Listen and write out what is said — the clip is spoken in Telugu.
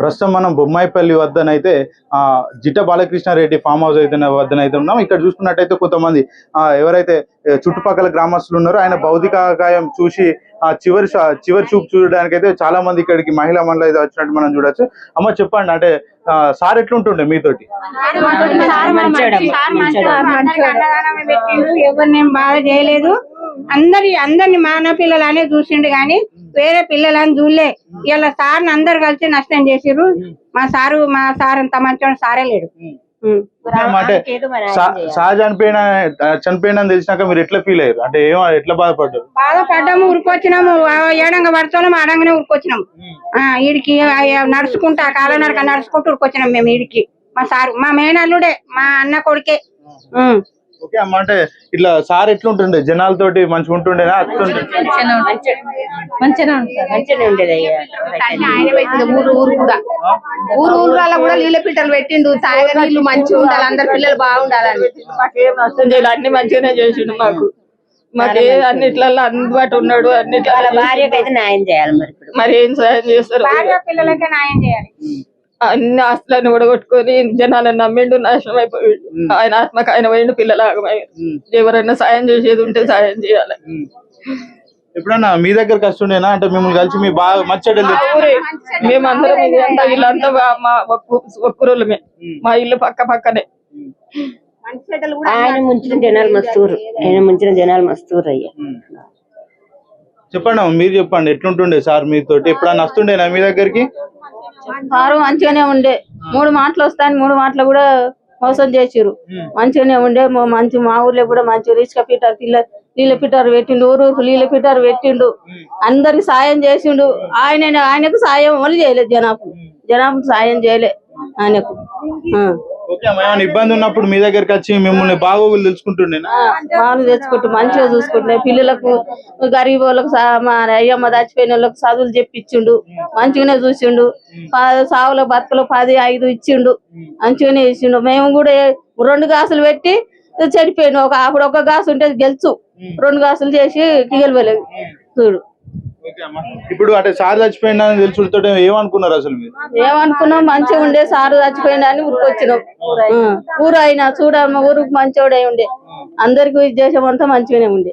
ప్రస్తుతం మనం బొమ్మాయిపల్లి వద్దనైతే ఆ జిట్ట బాలకృష్ణారెడ్డి ఫామ్ హౌస్ అయితే వద్దనైతే ఉన్నాం. ఇక్కడ చూసుకున్నట్టయితే కొంతమంది ఎవరైతే చుట్టుపక్కల గ్రామస్తులు ఉన్నారో ఆయన భౌతిక గాయం చూసి ఆ చివరి చివరి చూపు చూడడానికి అయితే చాలా మంది ఇక్కడికి మహిళా మండలి అయితే వచ్చినట్టు మనం చూడొచ్చు. అమ్మ చెప్పండి అంటే సార్ ఎట్లుంటుండే మీతోటి? ఎవరిని బాధ చేయలేదు. అందరి అందరిని మాన పిల్లలనే చూసిండు కానీ వేరే పిల్లలని చూడలే. ఇలా సార్ని అందరు కలిసి నష్టం చేసిర్రు. మా సారు మా సార్ అంత మంచోడు సారే లేడు. అంటే సార్ చనిపోయిన చనిపోయిన తెలిసినాక మీరు ఎట్లా ఫీల్ అయ్యారు? అంటే ఏమో ఎట్లా బాధపడ్డారు? బాధపడ్డాము ఉరికొచ్చినాము. ఆ ఏడంగా పడుతున్నాము ఆడంగానే ఉరికొచ్చినాము ఆ ఈడికి నడుచుకుంటా కాలం నడక నడుచుకుంటూ ఉరికొచ్చినాం మేము ఈడికి. మా సారు మా మేనల్లుడే మా అన్న కొడుకే. ఓకే అమ్మ అంటే ఇట్లా సార్ ఎట్లుంటుండే? జనాలతోటి మంచిగా ఉంటుండేనా? ఉండేది పెట్టింది ఊరు ఊరు కూడా. ఊరు కూడా నీళ్ళ పిట్టలు పెట్టిండు. తాగే నీళ్ళు మంచిగా ఉండాలి. అందరు పిల్లలు బాగుండాలని. మాకేం నష్టం చేయాలి అన్ని మంచిగానే చేసిండు మాకు. మాకు ఏ అన్నిట్లలో అందుబాటు ఉన్నాడు. వాళ్ళ అన్నిట్లలో భార్యకి అయితే న్యాయం చేయాలి మరి ఇప్పుడు. మరి ఏం సాయం చేస్తారు? భార్య పిల్లలకే న్యాయం చేయాలి. అన్ని ఆస్తులను ఉడగొట్టుకొని జనాలను నమ్మిండు నాశనం అయిపోయిండు ఆయన ఆత్మకు ఆయన పోయిండు పిల్లలు ఆగమయ్యారు ఎవరైనా సాయం చేసేది ఉంటే సాయం చేయాలి. ఎప్పుడన్నా మీ దగ్గర కస్తుండేనా అంటే మిమ్మల్ని కలిసి మీ బాగా మచ్చడలు మేమందరం ఇది అంతా వీళ్ళంతా మా ఒక్కు ఒక్కురోళ్ళమే. మా ఇల్లు పక్క పక్కనే. ఆయన ముంచిన జనాలు మస్తూరు. ఆయన ముంచిన జనాలు మస్తూరు అయ్యా. చెప్పండి మీరు చెప్పండి ఎట్లుంటుండే సార్ మీతోటి? ఎప్పుడన్నా వస్తుండేనా మీ దగ్గరికి? సారు మంచిగానే ఉండే. మూడు మాటలు వస్తాయని మూడు మాటలు కూడా మోసం చేసిర్రు. మంచిగానే ఉండే. మంచి మా ఊర్లో కూడా మంచి రిచ్క పీటర్ పిల్ల నీళ్ళ పీటర్ పెట్టిండు. ఊరు నీళ్ళ పీటర్ పెట్టిండు. అందరికి సాయం చేసిండు. ఆయన ఆయనకు సాయం వాళ్ళు చేయలేదు జనాపు జనాపు సాయం చేయలే ఆయనకు. ఓకే ఏమైనా ఇబ్బంది ఉన్నప్పుడు మీ దగ్గరికి వచ్చి మిమ్మల్ని బాగోగులు తెచ్చుకుంటూ మంచిగా చూసుకుంటున్నాయి. పిల్లలకు గరీబ్ వాళ్ళకు అయ్యమ్మ చచ్చిపోయిన వాళ్ళకి చదువులు చెప్పించిండు మంచిగానే చూసిండు. సావుల బతుకులు పది ఐదు ఇచ్చిండు మంచిగానే ఇచ్చిండు మేము కూడా రెండు గాసులు పెట్టి చెడిపోయాను. ఒక అప్పుడు ఒక గాసు ఉంటే గెలుచు. రెండు గాసులు చేసి గెలవలేదు చూడు. ఇప్పుడు అంటే సార్ చచ్చిపోయినా తెలుసుతో ఏమనుకున్నారు అసలు మీరు? ఏమనుకున్నాం? మంచిగా ఉండే సారు చచ్చిపోయిండు అని ఊరుకొచ్చినాం. ఆ, ఊరు అయినా చూడమ్మ ఊరుకు మంచోడే ఉండే. అందరికి ఉద్దేశం అంతా మంచిగానే ఉండే.